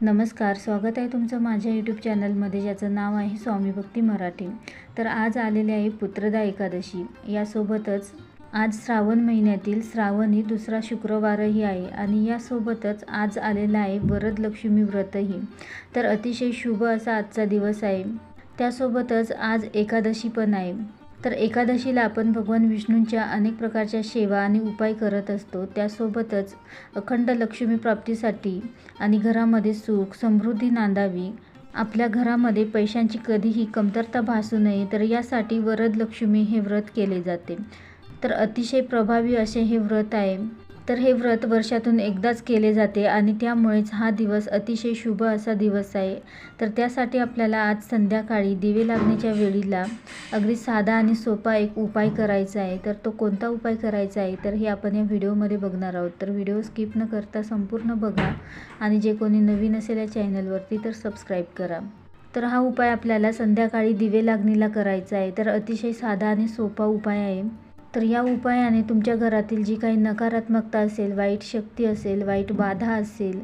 नमस्कार स्वागत आहे तुमचं माझ्या यूट्यूब चॅनलमध्ये ज्याचं नाव आहे स्वामी भक्ती मराठी. तर आज आलेली आहे पुत्रदा एकादशी. यासोबतच आज श्रावण महिन्यातील श्रावणी दुसरा शुक्रवारही आहे आणि यासोबतच आज आलेला आहे वरदलक्ष्मी व्रतही. तर अतिशय शुभ असा आजचा दिवस आहे. त्यासोबतच आज एकादशी पण आहे. तर एकादशीला आपण भगवान विष्णूंच्या अनेक प्रकारच्या सेवा आणि उपाय करत असतो. त्यासोबतच अखंड लक्ष्मी प्राप्तीसाठी आणि घरामध्ये सुख समृद्धी नांदावी. आपल्या घरामध्ये पैशांची कधीही कमतरता भासू नये तर यासाठी वरद लक्ष्मी हे व्रत केले जाते. तर अतिशय प्रभावी असे हे व्रत आहे. तर हे व्रत वर्षातून एकदाच केले जाते आणि त्यामुळेच हा दिवस अतिशय शुभ असा दिवस आहे. तर त्यासाठी आपल्याला आज संध्याकाळी दिवे लागण्याच्या वेळीला अगदी साधा आणि सोपा एक उपाय करायचा आहे. तर तो कोणता उपाय करायचा आहे? तर हे आपण या व्हिडिओमध्ये बघणार आहोत. तर व्हिडिओ स्किप न करता संपूर्ण बघा आणि जे कोणी नवीन असेल या चॅनलवरती तर सबस्क्राईब करा. तर हा उपाय आपल्याला संध्याकाळी दिवे लागणीला करायचा आहे. तर अतिशय साधा आणि सोपा उपाय आहे. तर या उपायाने तुमच्या घरातील जी काही नकारात्मकता असेल वाईट शक्ती असेल वाईट बाधा असेल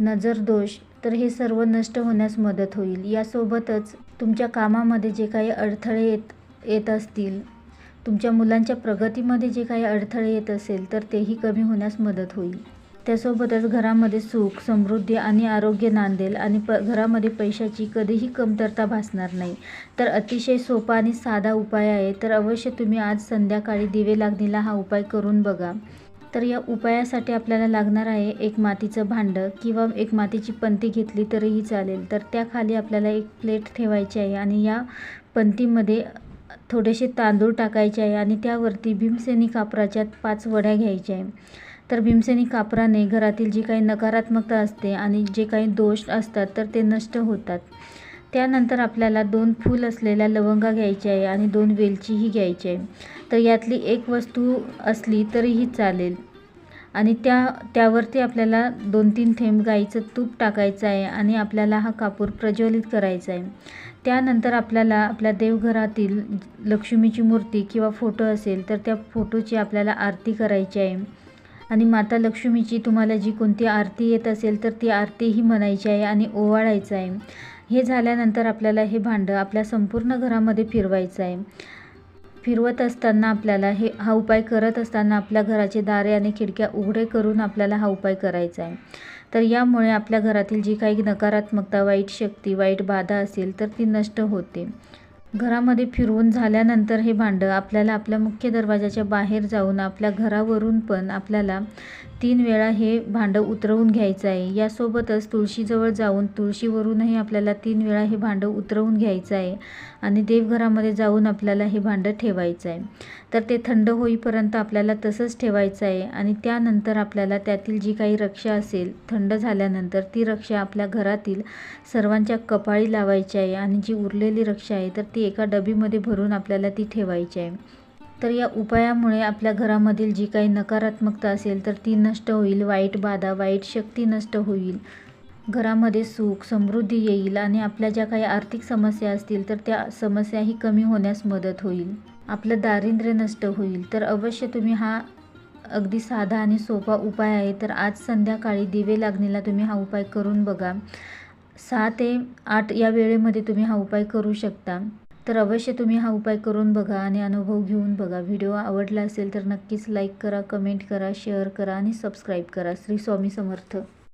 नजर दोष तर हे सर्व नष्ट होण्यास मदत होईल. यासोबतच तुमच्या कामामध्ये जे काही अडथळे येत येत असतील तुमच्या मुलांच्या प्रगतीमध्ये जे काही अडथळे येत असेल तर तेही कमी होण्यास मदत होईल. त्यासोबतच घरामध्ये सुख समृद्धी आणि आरोग्य नांदेल आणि प घरामध्ये पैशाची कधीही कमतरता भासणार नाही. तर अतिशय सोपा आणि साधा उपाय आहे तर अवश्य तुम्ही आज संध्याकाळी दिवे लागणीला हा उपाय करून बघा. तर या उपायासाठी आपल्याला लागणार आहे एक मातीचं भांडं किंवा एक मातीची पंती घेतली तरीही चालेल. तर त्याखाली आपल्याला एक प्लेट ठेवायची आहे आणि या पंतीमध्ये थोडेसे तांदूळ टाकायचे आहे आणि त्यावरती भीमसेनी कापराच्या पाच वड्या घ्यायच्या आहे. तर भीमसेनी कापराने घरातील जी काही नकारात्मकता असते आणि जे काही दोष असतात तर ते नष्ट होतात. त्यानंतर आपल्याला दोन फूल असलेल्या लवंगा घ्यायच्या आहे आणि दोन वेलचीही घ्यायची आहे. तर यातली एक वस्तू असली तरीही चालेल. आणि त्या त्यावरती आपल्याला दोन तीन थेंब गाईचं तूप टाकायचं आहे आणि आपल्याला हा कापूर प्रज्वलित करायचा आहे. त्यानंतर आपल्याला आपल्या देवघरातील लक्ष्मीची मूर्ती किंवा फोटो असेल तर त्या फोटोची आपल्याला आरती करायची आहे. आणि माता लक्ष्मीची तुम्हाला जी कोणती आरती येत असेल तर ती आरतीही म्हणायची आहे आणि ओवाळायचं आहे. हे झाल्यानंतर आपल्याला हे भांडं आपल्या संपूर्ण घरामध्ये फिरवायचं आहे. फिरवत असताना आपल्याला हे हा उपाय करत असताना आपल्या घराचे दारे आणि खिडक्या उघडे करून आपल्याला हा उपाय करायचा आहे. तर यामुळे आपल्या घरातील जी काही नकारात्मकता वाईट शक्ती वाईट बाधा असेल तर ती नष्ट होते. घरामध्ये फिरवून झाल्यानंतर हे भांडं आपल्याला आपल्या मुख्य दरवाजाच्या बाहेर जाऊन आपल्या घरावरून पण आपल्याला तीन वेळा हे भांडं उतरवून घ्यायचं आहे. यासोबतच तुळशीजवळ जाऊन तुळशीवरूनही आपल्याला तीन वेळा हे भांडं उतरवून घ्यायचं आहे आणि देवघरामध्ये जाऊन आपल्याला हे भांडं ठेवायचं आहे. तर ते थंड होईपर्यंत आपल्याला तसंच ठेवायचं आहे आणि त्यानंतर आपल्याला त्यातील जी काही रक्षा असेल थंड झाल्यानंतर ती रक्षा आपल्या घरातील सर्वांच्या कपाळी लावायची आहे आणि जी उरलेली रक्षा आहे तर ती ती एका डबीमध्ये भरून आपल्याला ती ठेवायची आहे. तर या उपायामुळे आपल्या घरामधील जी काही नकारात्मकता असेल तर ती नष्ट होईल. वाईट बाधा वाईट शक्ती नष्ट होईल. घरामध्ये सुख समृद्धी येईल आणि आपल्या ज्या काही आर्थिक समस्या असतील तर त्या समस्याही कमी होण्यास मदत होईल. आपलं दारिद्र्य नष्ट होईल. तर अवश्य तुम्ही हा अगदी साधा आणि सोपा उपाय आहे. तर आज संध्याकाळी दिवे लागणीला तुम्ही हा उपाय करून बघा. सहा ते आठ या वेळेमध्ये तुम्ही हा उपाय करू शकता. तर अवश्य तुम्ही हा उपाय करून बघा आणि अनुभव घेऊन बघा. व्हिडिओ आवडला असेल तर नक्कीच लाईक करा कमेंट करा शेअर करा आणि सबस्क्राईब करा. श्री स्वामी समर्थ.